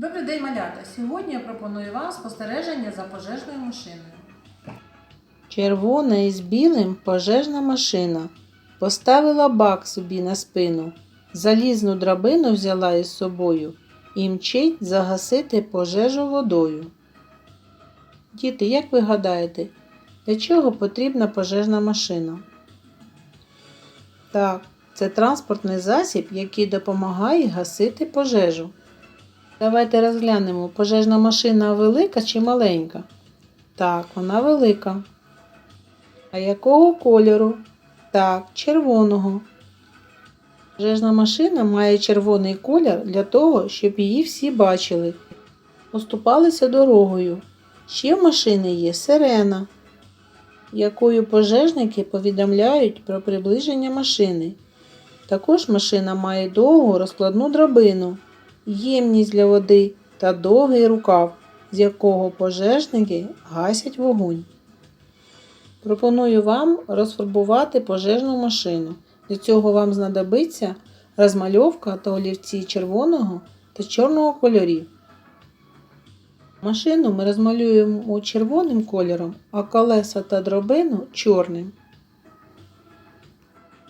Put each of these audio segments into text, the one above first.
Добрий день, малята! Сьогодні я пропоную вам спостереження за пожежною машиною. Червона із білим пожежна машина. Поставила бак собі на спину, залізну драбину взяла із собою і мчить загасити пожежу водою. Діти, як ви гадаєте, для чого потрібна пожежна машина? Так, це транспортний засіб, який допомагає гасити пожежу. Давайте розглянемо, пожежна машина велика чи маленька? Так, вона велика. А якого кольору? Так, червоного. Пожежна машина має червоний колір для того, щоб її всі бачили. Поступалися дорогою. Ще в машини є сирена, якою пожежники повідомляють про приближення машини. Також машина має довгу розкладну драбину, ємність для води та довгий рукав, з якого пожежники гасять вогонь. Пропоную вам розфарбувати пожежну машину. Для цього вам знадобиться розмальовка та олівці червоного та чорного кольорів. Машину ми розмалюємо червоним кольором, а колеса та дробину чорним.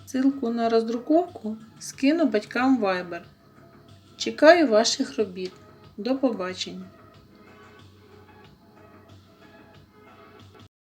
Ссылку на роздруковку скину батькам Viber. Чекаю ваших робіт. До побачення!